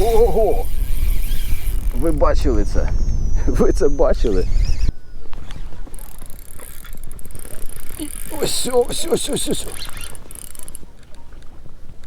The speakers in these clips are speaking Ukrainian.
Ого! Ви бачили це? Ви це бачили? Ось, ось, ось, ось, ось.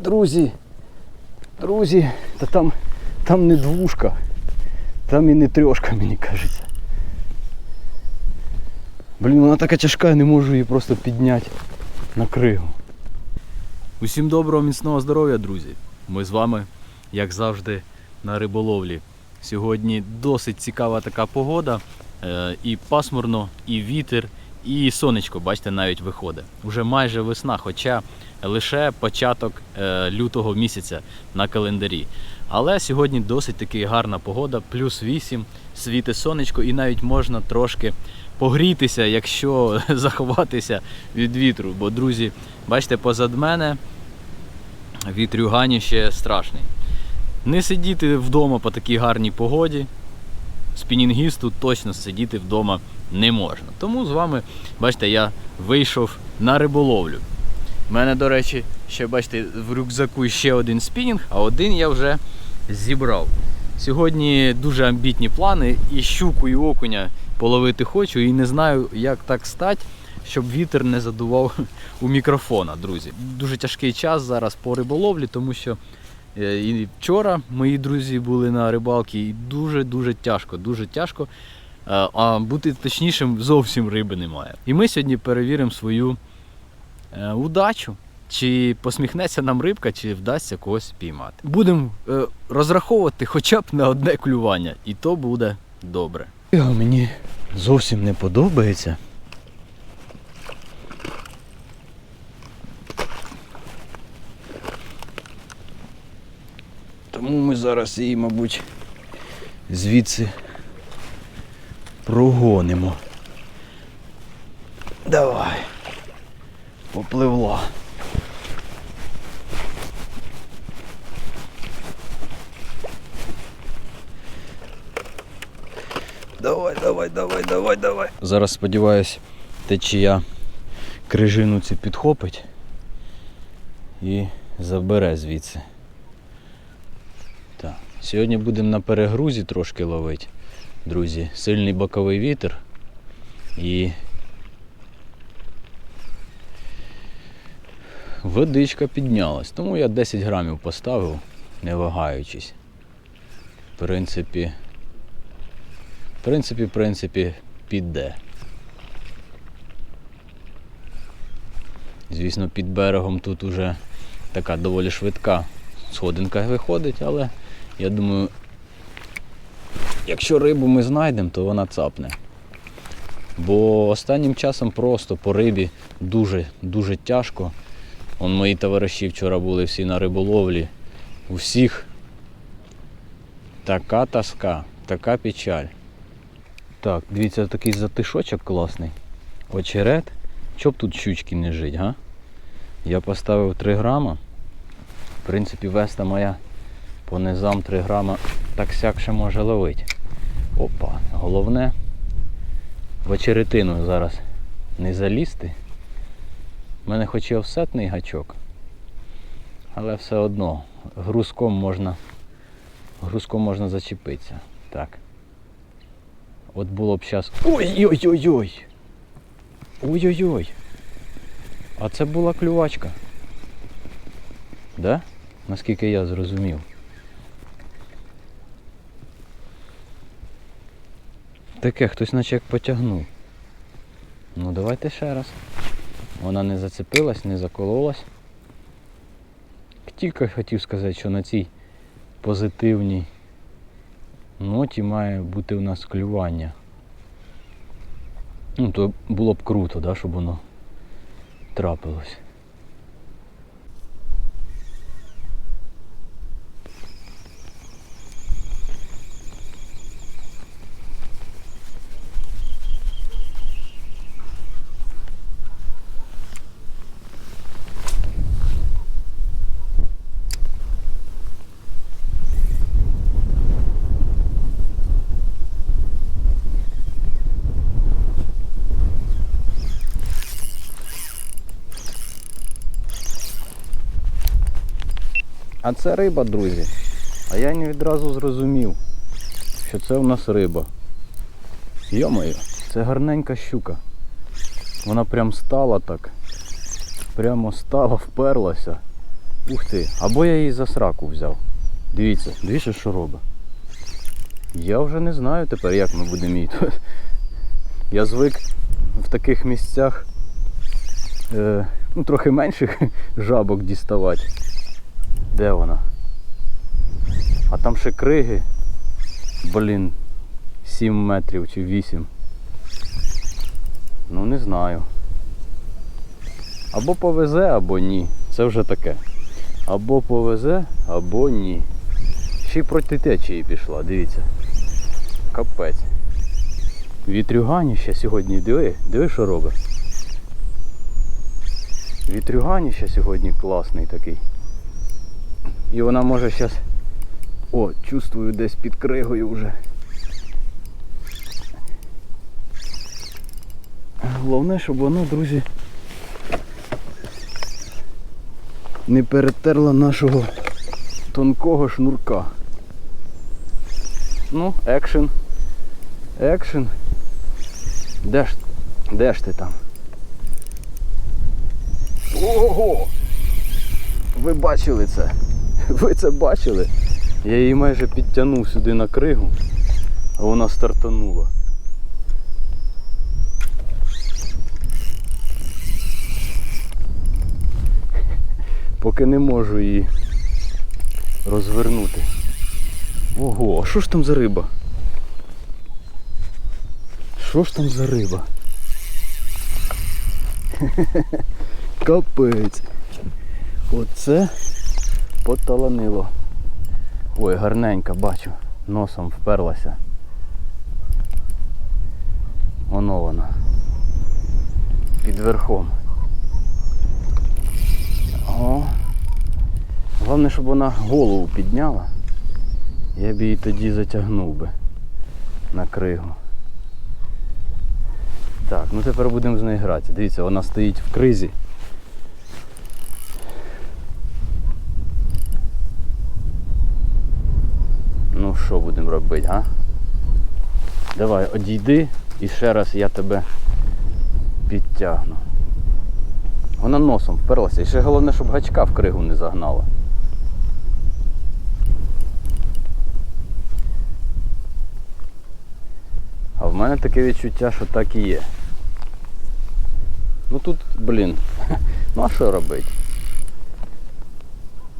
Друзі, друзі, та там, там не двушка, там і не трьошка, мені кажеться. Блін, вона така тяжка, я не можу її просто підняти на кригу. Усім доброго, міцного здоров'я, друзі. Ми з вами, як завжди, на риболовлі. Сьогодні досить цікава така погода. Е, І пасмурно, і вітер, і сонечко, бачите, навіть виходить. Уже майже весна, хоча лише початок е, лютого місяця на календарі. Але сьогодні досить таки гарна погода, плюс 8, світе сонечко, і навіть можна трошки погрітися, якщо заховатися від вітру. Бо, друзі, бачите, позад мене вітрюгані ще страшний. Не сидіти вдома по такій гарній погоді. Спінінгісту точно сидіти вдома не можна. Тому з вами, бачите, я вийшов на риболовлю. У мене, до речі, ще бачите, в рюкзаку ще один спінінг, а один я вже зібрав. Сьогодні дуже амбітні плани, і щуку, і окуня половити хочу, і не знаю, як так стати, щоб вітер не задував у мікрофона, друзі. Дуже тяжкий час зараз по риболовлі, тому що і вчора мої друзі були на рибалці, і дуже-дуже тяжко, дуже тяжко. Е, А бути точнішим зовсім риби немає. І ми сьогодні перевіримо свою е, удачу. Чи посміхнеться нам рибка, чи вдасться когось піймати. Будемо е, розраховувати хоча б на одне клювання, і то буде добре. Мені зовсім не подобається. Тому ми зараз її, мабуть, звідси прогонимо. Давай. Попливла. Давай, давай, давай, давай, давай. Зараз сподіваюсь, течія крижину ці підхопить і забере звідси. Сьогодні будемо на перегрузі трошки ловити, друзі. Сильний боковий вітер і водичка піднялась. Тому я 10 грамів поставив, не вагаючись. В принципі, в принципі, в принципі, піде. Звісно, під берегом тут уже така доволі швидка сходинка виходить, але я думаю, якщо рибу ми знайдемо, то вона цапне. Бо останнім часом просто по рибі дуже дуже тяжко. Он мої товариші вчора були всі на риболовлі. У всіх така тоска, така печаль. Так, дивіться, такий затишочок класний. Очерет. Щоб тут щучки не жить, га? Я поставив 3 грама. В принципі, веста моя по низам 3 грама так сяк ще може ловити. Опа, головне в очеретину зараз не залізти. У мене хоч і офсетний гачок, але все одно грузком можна грузком можна зачепитися. Так. От було б зараз. Ой-ой-ой-ой! Ой-ой-ой! А це була клювачка. Да? Наскільки я зрозумів. Таке хтось наче як потягнув. Ну давайте ще раз. Вона не зацепилась, не закололась. Тільки хотів сказати, що на цій позитивній ноті має бути у нас клювання. Ну, то було б круто, да, щоб воно трапилось. А це риба, друзі. А я не відразу зрозумів, що це в нас риба. Йомаю, це гарненька щука. Вона прям стала так. Прямо стала, вперлася. Ух ти. Або я її за сраку взяв. Дивіться, дивіться, що робить. Я вже не знаю тепер, як ми будемо її. Я звик в таких місцях е, ну, трохи менших жабок діставати. Де вона? А там ще криги. Блін, 7 метрів чи 8. Ну не знаю. Або повезе, або ні. Це вже таке. Або повезе, або ні. Ще й проти течії пішла, дивіться. Капець. Вітрюганіще сьогодні, диви, диви, що робить. Вітрюганіще сьогодні класний такий. І вона може зараз... О, чувствую десь під кригою вже. Головне, щоб воно, друзі, не перетерла нашого тонкого шнурка. Ну, екшен. Екшен. Де ж, де ж ти там? Ого! Ви бачили це? Ви це бачили? Я її майже підтягнув сюди на кригу, а вона стартанула. Поки не можу її розвернути. Ого, а що ж там за риба? Що ж там за риба? Капець. Оце поталанило. Ой, гарненька, бачу. Носом вперлася. Воно вона. Під верхом. О. Головне, щоб вона голову підняла. Я б її тоді затягнув би на кригу. Так, ну тепер будемо з нею грати. Дивіться, вона стоїть в кризі. Ну що будемо робити, га? Давай, одійди і ще раз я тебе підтягну. Вона носом вперлася. І ще головне, щоб гачка в кригу не загнала. А в мене таке відчуття, що так і є. Ну тут, блін, ну а що робити?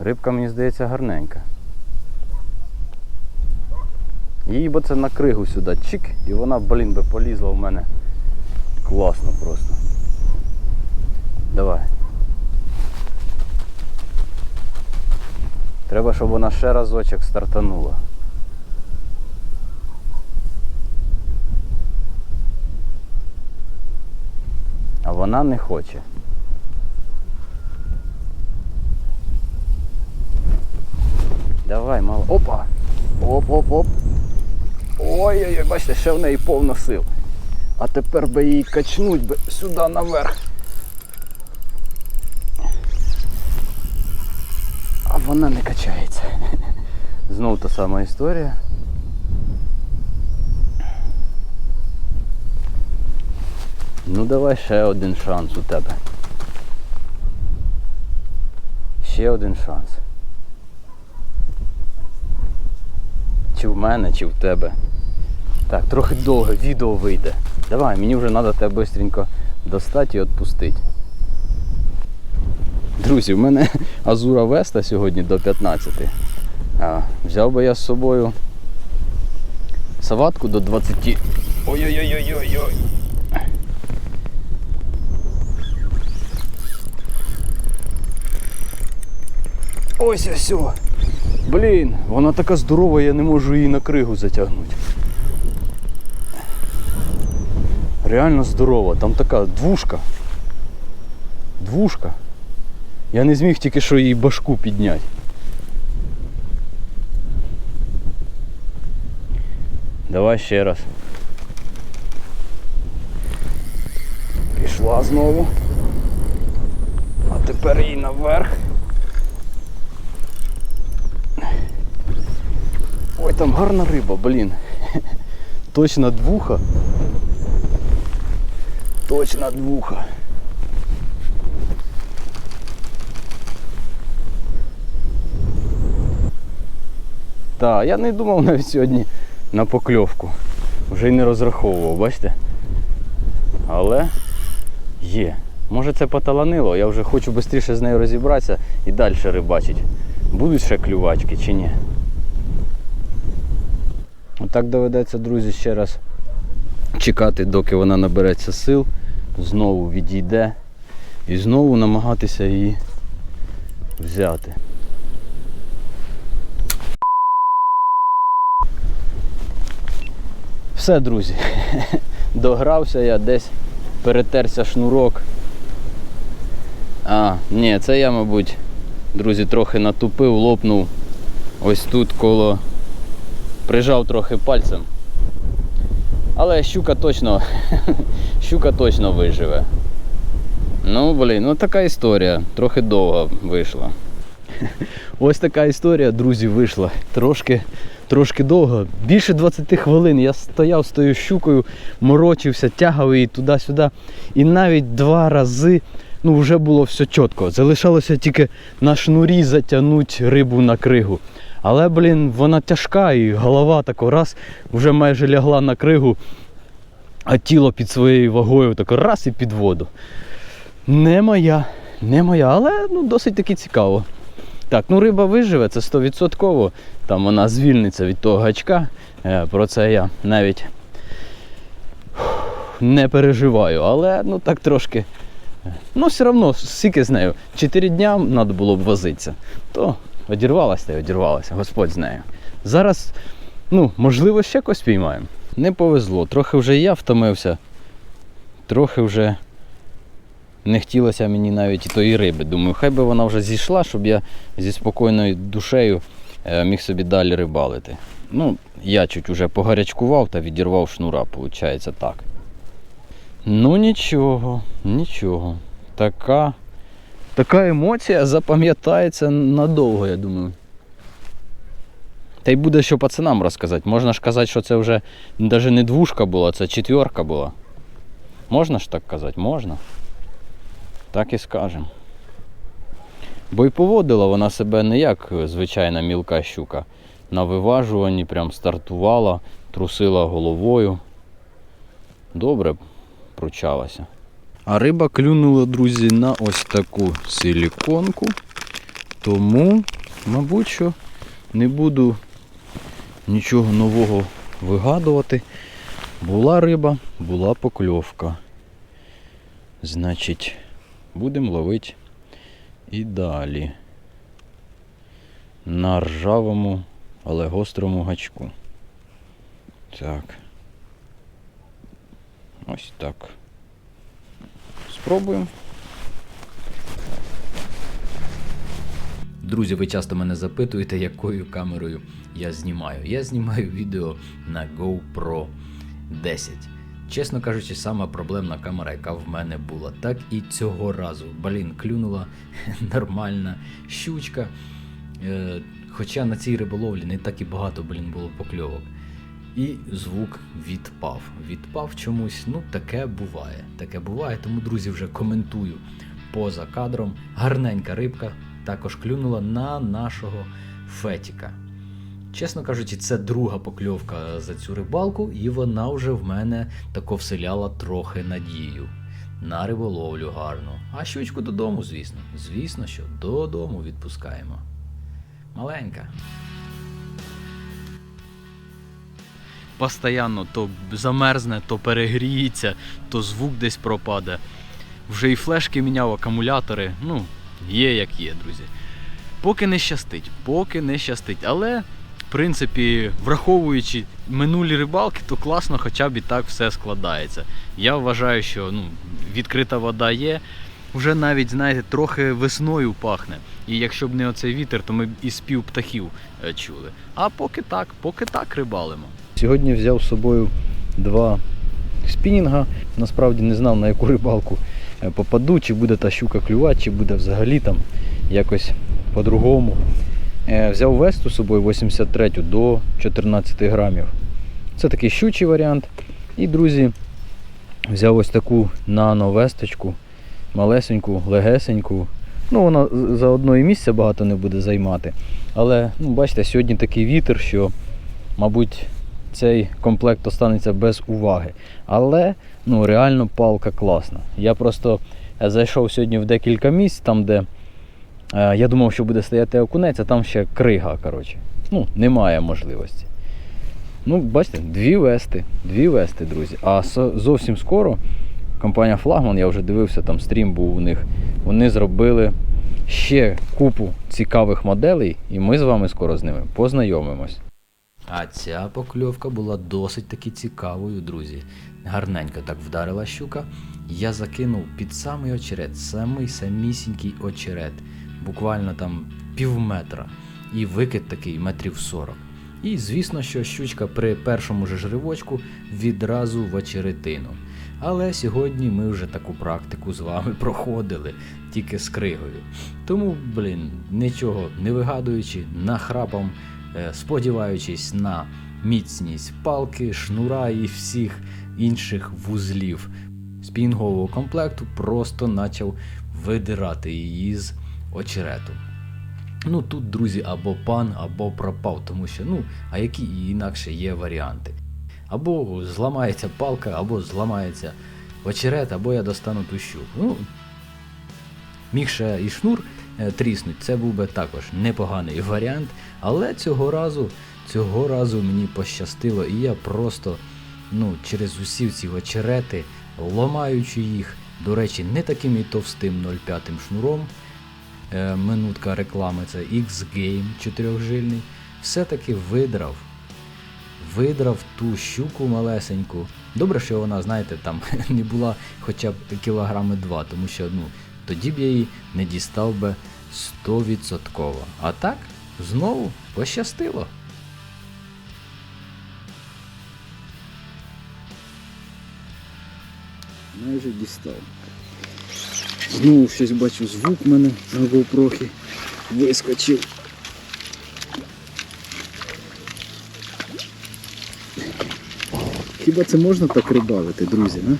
Рибка, мені здається, гарненька. Її бо це на кригу сюди чик, і вона, блін, би полізла в мене класно просто. Давай. Треба, щоб вона ще разочок стартанула. А вона не хоче. Давай, мало. Опа! Оп-оп-оп. Ой-ой-ой, бачите, ще в неї повно сил. А тепер би її качнуть би сюди наверх. А вона не качається. Знову та сама історія. Ну давай ще один шанс у тебе. Ще один шанс. Чи в мене, чи в тебе. Так, трохи довго відео вийде. Давай, мені вже треба тебе швидко достати і відпустити. Друзі, в мене Азура Веста сьогодні до 15. А, взяв би я з собою саватку до 20. Ой-ой-ой-ой-ой-ой. Ось ось. Блін, вона така здорова, я не можу її на кригу затягнути. Реально здорова, там така двушка. Двушка. Я не зміг тільки що її башку підняти. Давай ще раз. Пішла знову. А тепер її наверх. Ой, там гарна риба, блін. Точно двуха. Точно двуха. Так, я не думав навіть сьогодні на покльовку. Вже й не розраховував, бачите? Але є. Може це поталанило, я вже хочу швидше з нею розібратися і далі рибачити. Будуть ще клювачки чи ні? Отак доведеться, друзі, ще раз чекати, доки вона набереться сил, знову відійде і знову намагатися її взяти. Все, друзі. Догрався я десь, перетерся шнурок. А, ні, це я, мабуть, друзі, трохи натупив, лопнув ось тут коло. Прижав трохи пальцем. Але щука точно, щука точно виживе. Ну, блін, ну така історія. Трохи довго вийшла. Ось така історія, друзі, вийшла. Трошки, трошки довго. Більше 20 хвилин я стояв з тою щукою, морочився, тягав її туди-сюди. І навіть два рази ну, вже було все чітко. Залишалося тільки на шнурі затягнути рибу на кригу. Але, блін, вона тяжка і голова тако раз вже майже лягла на кригу, а тіло під своєю вагою тако раз і під воду. Не моя, не моя, але ну, досить таки цікаво. Так, ну риба виживе, це 100%. Там вона звільниться від того гачка. Е, Про це я навіть не переживаю, але ну так трошки. Ну, все одно, скільки з нею. Чотири дня треба було б возитися. То одірвалася та й одірвалася, Господь з нею. Зараз, ну, можливо, ще когось піймаємо. Не повезло. Трохи вже я втомився, трохи вже не хотілося мені навіть і тої риби. Думаю, хай би вона вже зійшла, щоб я зі спокійною душею е, міг собі далі рибалити. Ну, я чуть уже погарячкував та відірвав шнура, виходить так. Ну нічого, нічого. Така, така емоція запам'ятається надовго, я думаю. Та й буде що пацанам розказати. Можна ж казати, що це вже навіть не двушка була, це четверка була. Можна ж так казати? Можна. Так і скажемо. Бо й поводила вона себе не як звичайна мілка щука. На виважуванні прям стартувала, трусила головою. Добре пручалася. А риба клюнула, друзі, на ось таку силіконку. Тому, мабуть, що не буду нічого нового вигадувати. Була риба, була покльовка. Значить, будемо ловити і далі. На ржавому, але гострому гачку. Так. Ось так. Спробуємо. Друзі, ви часто мене запитуєте, якою камерою я знімаю. Я знімаю відео на GoPro 10. Чесно кажучи, сама проблемна камера, яка в мене була. Так і цього разу. Блін, клюнула нормальна щучка. Е, хоча на цій риболовлі не так і багато, блін, було покльовок. І звук відпав. Відпав чомусь, ну таке буває. Таке буває, тому, друзі, вже коментую поза кадром. Гарненька рибка також клюнула на нашого фетіка. Чесно кажучи, це друга покльовка за цю рибалку, і вона вже в мене тако вселяла трохи надію на риболовлю гарну. А щучку додому, звісно. Звісно, що додому відпускаємо. Маленька. Постоянно то замерзне, то перегріється, то звук десь пропаде. Вже і флешки міняв, акумулятори. Ну, є як є, друзі. Поки не щастить, поки не щастить. Але, в принципі, враховуючи минулі рибалки, то класно хоча б і так все складається. Я вважаю, що ну, відкрита вода є. Вже навіть, знаєте, трохи весною пахне. І якщо б не оцей вітер, то ми б і спів птахів е, чули. А поки так, поки так рибалимо. Сьогодні взяв з собою два спінінга. Насправді не знав на яку рибалку е, попаду, чи буде та щука клювати, чи буде взагалі там якось по-другому. Е, Взяв весту з собою 83 до 14 грамів. Це такий щучий варіант. І, друзі, взяв ось таку нано-весточку, малесеньку, легесеньку. Ну, вона за одної місця багато не буде займати. Але, ну, бачите, сьогодні такий вітер, що, мабуть, цей комплект останеться без уваги. Але ну, реально палка класна. Я просто е, зайшов сьогодні в декілька місць, там, де е, я думав, що буде стояти окунець, а там ще крига. коротше. Ну, немає можливості. Ну, бачите, дві вести, дві вести, друзі. А зовсім скоро компанія Флагман, я вже дивився, там стрім був у них. Вони зробили ще купу цікавих моделей, і ми з вами скоро з ними познайомимось. А ця покльовка була досить таки цікавою, друзі. Гарненько так вдарила щука. Я закинув під самий очерет, самий самісінький очерет, буквально там пів метра. І викид такий метрів 40. І звісно, що щучка при першому же жривочку відразу в очеретину. Але сьогодні ми вже таку практику з вами проходили, тільки з кригою. Тому, блін, нічого не вигадуючи, нахрапом сподіваючись на міцність палки, шнура і всіх інших вузлів спінгового комплекту, просто почав видирати її з очерету. Ну тут, друзі, або пан, або пропав, тому що, ну, а які інакше є варіанти. Або зламається палка, або зламається очерет, або я достану ту щуку. Ну, міг ще і шнур е, тріснуть, це був би також непоганий варіант. Але цього разу, цього разу мені пощастило, і я просто ну, через усі ці очерети, ломаючи їх, до речі, не таким і товстим 0,5 шнуром. Е, минутка реклами це X-Game чотирьохжильний. Все-таки видрав. Видрав ту щуку малесеньку. Добре, що вона, знаєте, там не була хоча б кілограми два, тому що ну, тоді б я її не дістав би 100%. А так, знову пощастило. Майже дістав. Знову щось бачу, звук в мене на GoPro вискочив. Хіба це можна так рибалити, друзі, а?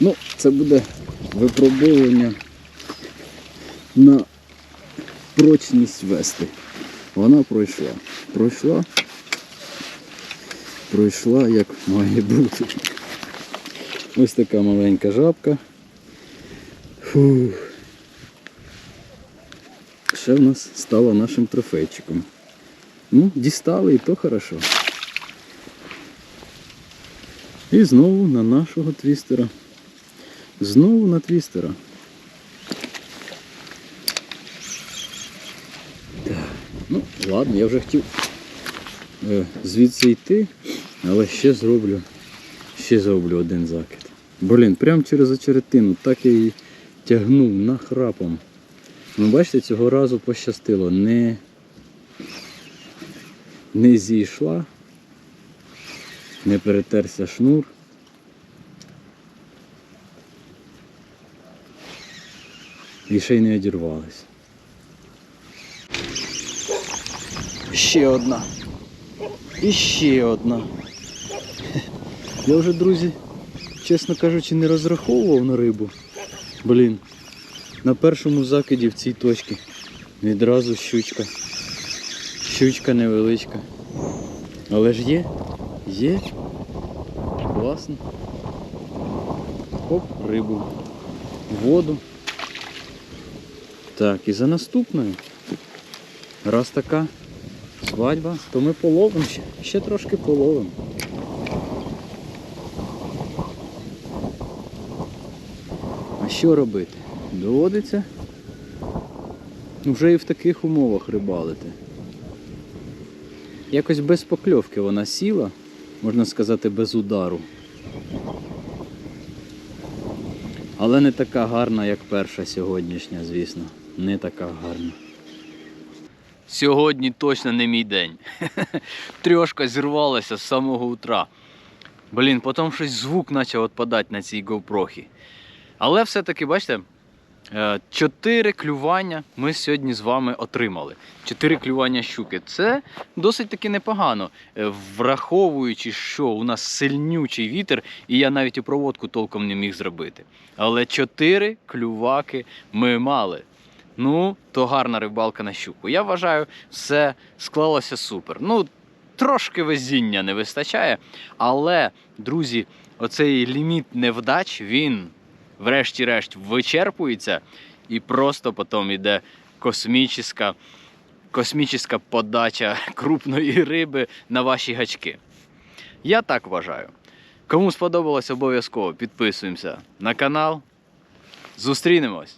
Ну, це буде випробовування на прочність вести. Вона пройшла. Пройшла. Пройшла як має бути. Ось така маленька жабка. Фух. Ще в нас стала нашим трофейчиком. Ну, дістали і то хорошо. І знову на нашого твістера. Знову на твістера. Ну, ладно, я вже хотів е, звідси йти, але ще зроблю, ще зроблю один закид. Блін, прямо через очеретину, так я її тягнув нахрапом. Ну, бачите, цього разу пощастило. Не, не зійшла, не перетерся шнур. І ще й не одірвалась. Ще одна. І ще одна. Я вже, друзі, чесно кажучи, не розраховував на рибу. Блін. На першому закиді в цій точці відразу щучка. Щучка невеличка. Але ж є. Є. Класно. Оп, рибу. Воду. Так, і за наступною. Раз така свадьба, то ми половимо ще, ще трошки половимо. А що робити? Доводиться вже і в таких умовах рибалити. Якось без покльовки вона сіла, можна сказати, без удару. Але не така гарна, як перша сьогоднішня, звісно. Не така гарна. Сьогодні точно не мій день. Трьошка зірвалася з самого утра. Блін, потім щось звук почав відпадати на цій GoPro. Але все-таки, бачите, е, чотири клювання ми сьогодні з вами отримали. Чотири клювання щуки. Це досить таки непогано, е, враховуючи, що у нас сильнючий вітер, і я навіть і проводку толком не міг зробити. Але чотири клюваки ми мали. Ну, то гарна рибалка на щуку. Я вважаю, все склалося супер. Ну, трошки везіння не вистачає, але, друзі, оцей ліміт невдач, він врешті-решт вичерпується, і просто потім йде космічна, космічна подача крупної риби на ваші гачки. Я так вважаю. Кому сподобалось, обов'язково підписуємося на канал. Зустрінемось!